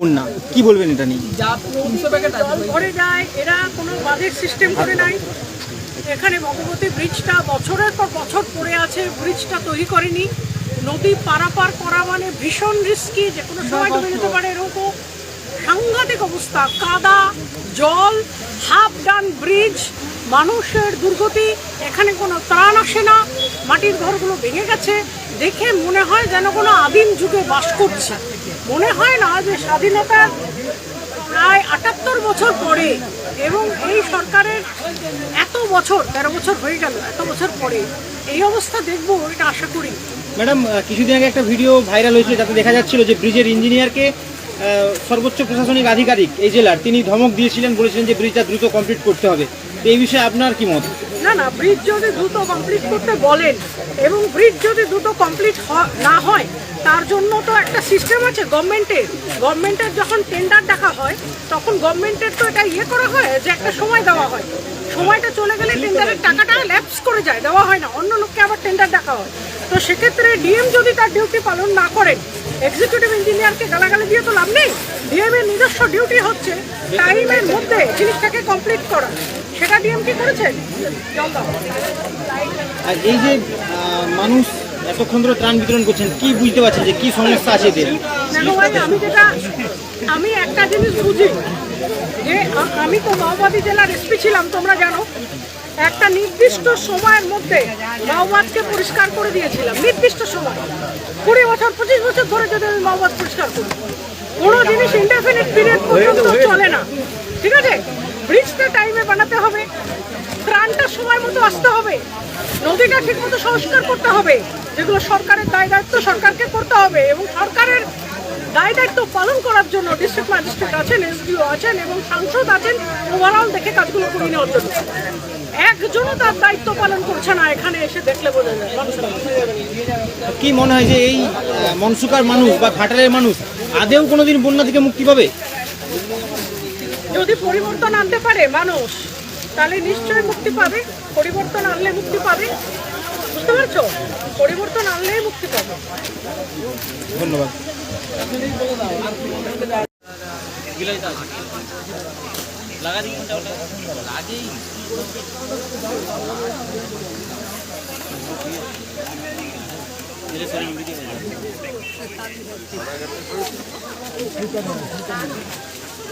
বন্যা কি বলবেন এটা নিয়ে? ভরে যায় এরা কোনো বাঁধের সিস্টেম করে নাই। এখানে ভগবতী ব্রিজটা বছরের পর বছর পড়ে আছে ব্রিজটা তৈরি করেনি। নদী পারাপার করা মানে ভীষণ রিস্কি যে কোনো সময় ডুবে যেতে পারে এরকম। সাংঘাতিক অবস্থা কাদা জল হাফ ডান ব্রিজ মানুষের দুর্গতি এখানে কোনো ত্রাণ আসে না। ঘরগুলো ভেঙে গেছে দেখে মনে হয় যেন কোনো আদিম যুগে বাস করছে। মনে হয় না যে স্বাধীনতা প্রায় আটাত্তর বছর পরে এবং এই সরকারের এত বছর, তেরো বছর হয়ে গেল, এত বছর পরে এই অবস্থা দেখব এটা আশা করি। ম্যাডাম কিছুদিন আগে একটা ভিডিও ভাইরাল হয়েছিল যাতে দেখা যাচ্ছিল যে ব্রিজের ইঞ্জিনিয়ারকে সর্বোচ্চ প্রশাসনিক আধিকারিক এই জেলার, তিনি ধমক দিয়েছিলেন, বলেছিলেন যে ব্রিজটা দ্রুত কমপ্লিট করতে হবে। এই বিষয়ে আপনার কি মত? না ব্রিজ যদি দ্রুত কমপ্লিট করতে বলেন এবং ব্রিজ যদি দ্রুত কমপ্লিট না হয় তার জন্য তো একটা সিস্টেম আছে গভর্নমেন্টের গভর্নমেন্টের যখন টেন্ডার ডাকা হয় তখন গভর্নমেন্টের তো এটা ইয়ে করা হয় যে একটা সময় দেওয়া হয়। সময়টা চলে গেলে টেন্ডারের টাকাটা ল্যাপস করে যায় দেওয়া হয় না। অন্য লোককে আবার টেন্ডার ডাকা হয়। তো সেক্ষেত্রে ডিএম যদি তার ডিউটি পালন না করেন এক্সিকিউটিভ ইঞ্জিনিয়ারকে গালাগালি দিয়ে তো লাভ নেই। ডিএম এর নিজস্ব ডিউটি হচ্ছে টাইমের মধ্যে জিনিসটাকে কমপ্লিট করা। সেটা ডিএম কি করেছেন? আর এই যে মানুষ এতক্ষণ ধরে ত্রাণ বিতরণ করছেন কি বুঝতে পারছেন যে কি সমস্যা আছে এদের? আমি যেটা আমি একটা জিনিস বুঝি যে আমি তো মাওবাদী জেলার এসপি ছিলাম তোমরা জানো। একটা নির্দিষ্ট সময়ের মধ্যে মাওবাদকে পরিষ্কার করে দিয়েছিলাম নির্দিষ্ট সময়। কুড়ি বছর পঁচিশ বছর ধরে যদি আমি মাওবাদ পরিষ্কার করি কোনো জিনিস ইন্ডেফিনিট পিরিয়ড পর্যন্ত চলে না। ব্রিজটা টাইমে বানাতে হবে, ত্রাণটা সময় মতো আসতে হবে, নদীটা ঠিক মতো সংস্কার করতে হবে, যেগুলো সরকারের দায় দায়িত্ব সরকারকে করতে হবে এবং সরকারের দায় দায়িত্ব পালন করার জন্য ডিস্ট্রিক্ট ম্যাজিস্ট্রেট আছেন এসডিও আছেন এবং সাংসদ আছেন ওভারঅল দেখে কাজগুলো করে নেওয়ার জন্য। একজনও তার দায়িত্ব পালন করছে না, এখানে এসে দেখলে বোঝা যায়। কি মনে হয় যে এই মনসুকার মানুষ বা ঘাটালের মানুষ আদেও কোনোদিন বন্যা থেকে মুক্তি পাবে? যদি পরিবর্তন আনতে পারে মানুষ তাহলে নিশ্চয় মুক্তি পাবে। পরিবর্তন আনলে মুক্তি পাবে। বুঝতে পারছ? পরিবর্তন আনলেই মুক্তি পাবে। ধন্যবাদ। লাগা লাগেই।